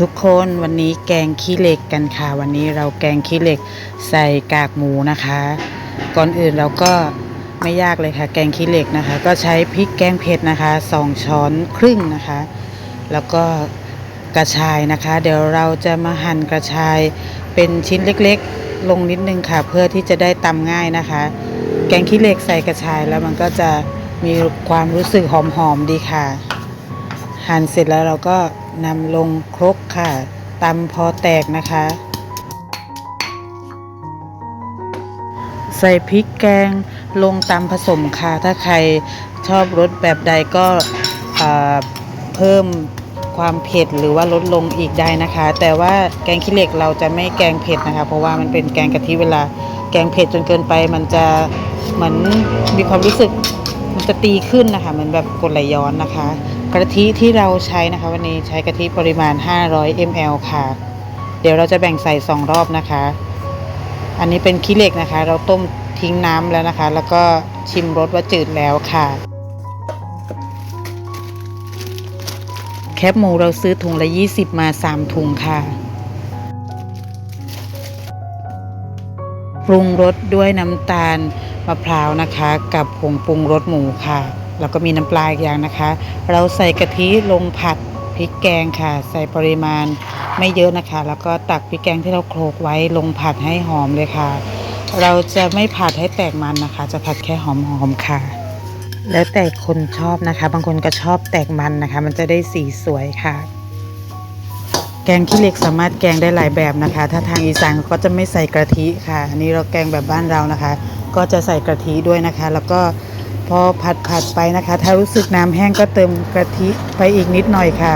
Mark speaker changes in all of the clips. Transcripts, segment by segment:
Speaker 1: ทุกคนวันนี้แกงขี้เหล็กกันค่ะ วันนี้เราแกงขี้เหล็กใส่กากหมูนะคะ ก่อนอื่นเราก็ไม่ยากเลยค่ะ แกงขี้เหล็กนะคะ ก็ใช้พริกแกงเผ็ดนะคะสองช้อนครึ่งนะคะ แล้วก็กระชายนะคะ เดี๋ยวเราจะมาหั่นกระชายเป็นชิ้นเล็กๆ ลงนิดนึงค่ะ เพื่อที่จะได้ตำง่ายนะคะ แกงขี้เหล็กใส่กระชายแล้วมันก็จะมีความรู้สึกหอมๆดีค่ะ หั่นเสร็จแล้วเราก็ นำลงครกค่ะตำพอแตกนะคะ ใส่พริกแกงลงตำผสมค่ะถ้าใครชอบรสแบบใดก็เพิ่มความเผ็ดหรือว่าลดลงอีกได้นะคะ แต่ว่าแกงขี้เหล็กเราจะไม่แกงเผ็ดนะคะ เพราะว่ามันเป็นแกงกะทิเวลาแกงเผ็ดจนเกินไป มันจะเหมือนมีความรู้สึกมันจะตีขึ้นนะคะเหมือนแบบกดไหลย้อนนะคะ กะทิที่เราใช้นะคะ วันนี้ใช้กะทิปริมาณ 500 ml ค่ะ เดี๋ยวเราจะแบ่งใส่ 2 รอบนะคะ อันนี้เป็นขี้เหล็กนะคะ เราต้มทิ้งน้ำแล้วนะคะ แล้วก็ชิมรสว่าจืดแล้วค่ะ แคบหมูเราซื้อถุงละ 20 มา 3 ถุงค่ะปรุงรสด้วยน้ำตาลมะพร้าวนะคะ กับผงปรุงรสหมูค่ะ แล้วก็มีน้ำปลาอีกอย่างนะคะ เราใส่กะทิลงผัดพริกแกงค่ะ ใส่ปริมาณไม่เยอะนะคะ แล้วก็ตักพริกแกงที่เราโขลกไว้ลงผัดให้หอมเลยค่ะ เราจะไม่ผัดให้แตกมันนะคะ จะผัดแค่หอมๆค่ะ แล้วแต่คนชอบนะคะ บางคนก็ชอบแตกมันนะคะ มันจะได้สีสวยค่ะแกงขี้เหล็กสามารถแกงได้หลายแบบนะคะ ถ้าทางอีสานก็จะไม่ใส่กะทิค่ะ อันนี้เราแกงแบบบ้านเรานะคะ ก็จะใส่กะทิด้วยนะคะ แล้วก็ พอผัดผัดไปนะคะ ถ้ารู้สึกน้ำแห้งก็เติมกะทิไปอีกนิดหน่อยค่ะ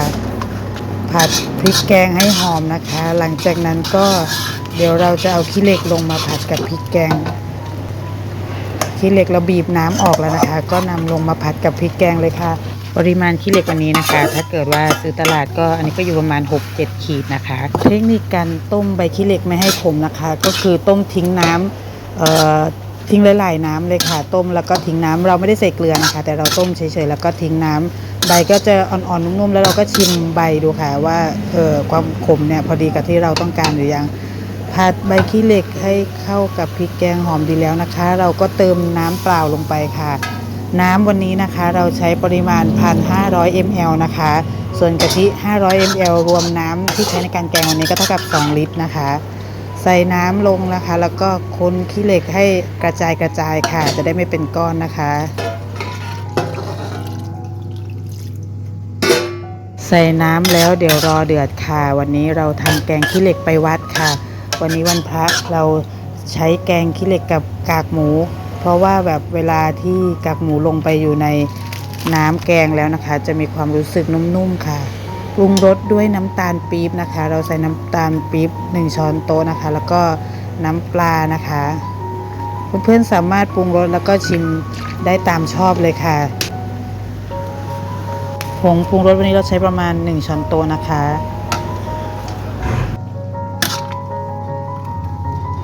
Speaker 1: ผัดพริกแกงให้หอมนะคะ หลังจากนั้นก็เดี๋ยวเราจะเอาขี้เหล็กลงมาผัดกับพริกแกงขี้เหล็กเราบีบน้ำออกแล้วนะคะ ก็นำลงมาผัดกับพริกแกงเลยค่ะ ปริมาณขี้เหล็กวันนี้นะคะ ถ้าเกิดว่าซื้อตลาดก็อันนี้ก็อยู่ประมาณ 6-7 ขีดนะคะ เทคนิคการต้มใบขี้เหล็กไม่ให้ขมนะคะ ก็คือต้มทิ้งน้ำเอ่อ ทิ้งหลายๆน้ำเลยค่ะ ต้มแล้วก็ทิ้งน้ำเราไม่ได้ใส่เกลือนะคะ แต่เราต้มเฉยๆแล้วก็ทิ้งน้ำใบก็จะอ่อนๆนุ่มๆแล้วเราก็ชิมใบดูค่ะว่าเออความขมเนี่ยพอดีกับที่เราต้องการหรือยังผัดใบขี้เหล็กให้เข้ากับพริกแกงหอมดีแล้วนะคะ เราก็เติมน้ำเปล่าลงไปค่ะ น้ำวันนี้นะคะเราใช้ปริมาณ 1,500 ml นะคะ ส่วนกะทิ 500 ml รวมน้ำที่ใช้ในการแกงวันนี้ก็เท่ากับ 2 ลิตรนะคะ ใส่น้ำลงนะคะ แล้วก็คนขี้เหล็กให้กระจายกระจายค่ะ จะได้ไม่เป็นก้อนนะคะ ใส่น้ำแล้วเดี๋ยวรอเดือดค่ะ วันนี้เราทำแกงขี้เหล็กไปวัดค่ะ วันนี้วันพระเราใช้แกงขี้เหล็กกับกากหมู เพราะว่าแบบเวลาที่กากหมูลงไปอยู่ในน้ำแกงแล้วนะคะ จะมีความรู้สึกนุ่มๆค่ะ ปรุงรสด้วยน้ำตาลปี๊บนะคะ เราใส่น้ำตาลปี๊บ1ช้อนโต๊ะนะคะ แล้วก็น้ำปลานะคะ เพื่อนๆสามารถปรุงรสแล้วก็ชิมได้ตามชอบเลยค่ะผงปรุงรสวันนี้เราใช้ประมาณ 1ช้อนโต๊ะนะคะ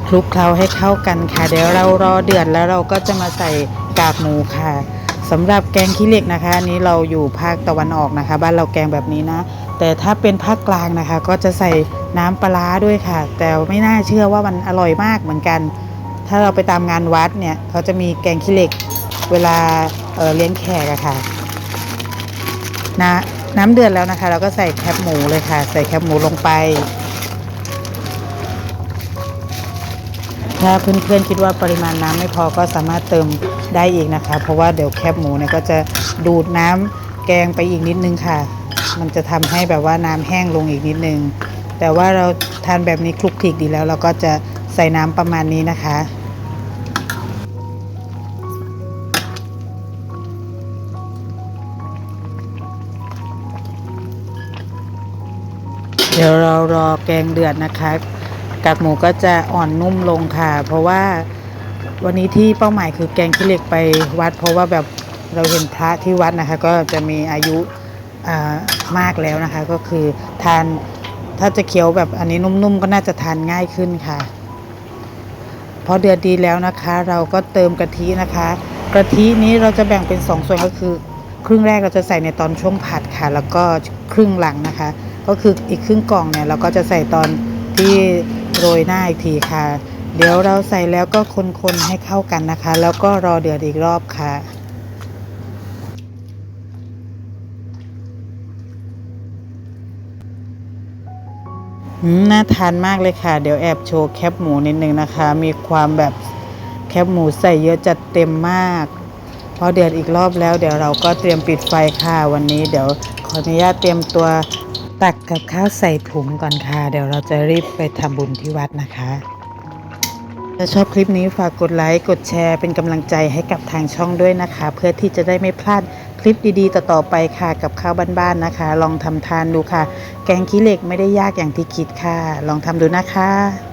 Speaker 1: คลุกเคล้าให้เข้ากันค่ะ เดี๋ยวเรารอเดือดแล้วเราก็จะมาใส่กากหมูค่ะ สำหรับแกงขี้เหล็กนะคะอันนี้เราอยู่ภาคตะวันออกนะคะ บ้านเราแกงแบบนี้นะ แต่ถ้าเป็นภาคกลางนะคะ ก็จะใส่น้ำปลาด้วยค่ะ แต่ไม่น่าเชื่อว่ามันอร่อยมากเหมือนกัน ถ้าเราไปตามงานวัดเนี่ยเขาจะมีแกงขี้เหล็กเวลาเเลี้ยงแขกอะค่ะนะน้ำเดือดแล้วนะคะ เราก็ใส่แคบหมูเลยค่ะ ใส่แคบหมูลงไป ถ้าเพื่อนๆคิดว่าปริมาณน้ำไม่พอก็สามารถเติม ได้อีกนะคะ เพราะว่าเดี๋ยวแคบหมูเนี่ยก็จะดูดน้ำแกงไปอีกนิดนึงค่ะ มันจะทำให้แบบว่าน้ำแห้งลงอีกนิดนึง แต่ว่าเราทานแบบนี้คลุกคลิกดีแล้ว เราก็จะใส่น้ำประมาณนี้นะคะเดี๋ยวเรารอแกงเดือดนะคะกากหมูก็จะอ่อนนุ่มลงค่ะ เพราะว่า วันนี้ที่เป้าหมายคือแกงขี้เหล็กไปวัด เพราะว่าแบบเราเห็นพระที่วัดนะคะ ก็จะมีอายุมากแล้วนะคะ ก็คือทานถ้าจะเคี้ยวแบบอันนี้นุ่มๆ ก็น่าจะทานง่ายขึ้นค่ะพอเดือดดีแล้วนะคะ เราก็เติมกะทินะคะ กะทินี้เราจะแบ่งเป็นสองส่วนก็คือ ครึ่งแรกเราจะใส่ในตอนช่วงผัดค่ะ แล้วก็ครึ่งหลังนะคะ ก็คืออีกครึ่งกล่องเนี่ยเราก็จะใส่ตอนที่โรยหน้าอีกทีค่ะ เดี๋ยวเราใส่แล้วก็คนๆให้เข้ากันนะคะ แล้วก็รอเดือดอีกรอบค่ะน่าทานมากเลยค่ะ เดี๋ยวแอบโชว์แคบหมูนิดนึงนะคะ มีความแบบแคบหมูใส่เยอะจัดเต็มมากพอเดือดอีกรอบแล้วเดี๋ยวเราก็เตรียมปิดไฟค่ะ วันนี้เดี๋ยวขออนุญาตเตรียมตัวตักกับข้าวใส่ถุงก่อนค่ะ เดี๋ยวเราจะรีบไปทำบุญที่วัดนะคะ ถ้าชอบคลิปนี้ฝากกดไลค์ กดแชร์เป็นกำลังใจให้กับทางช่องด้วยนะคะ เพื่อที่จะได้ไม่พลาดคลิปดีๆ ต่อๆไปค่ะ กับข้าวบ้านๆนะคะ ลองทำทานดูค่ะ แกงขี้เหล็กไม่ได้ยากอย่างที่คิดค่ะ ลองทำดูนะคะ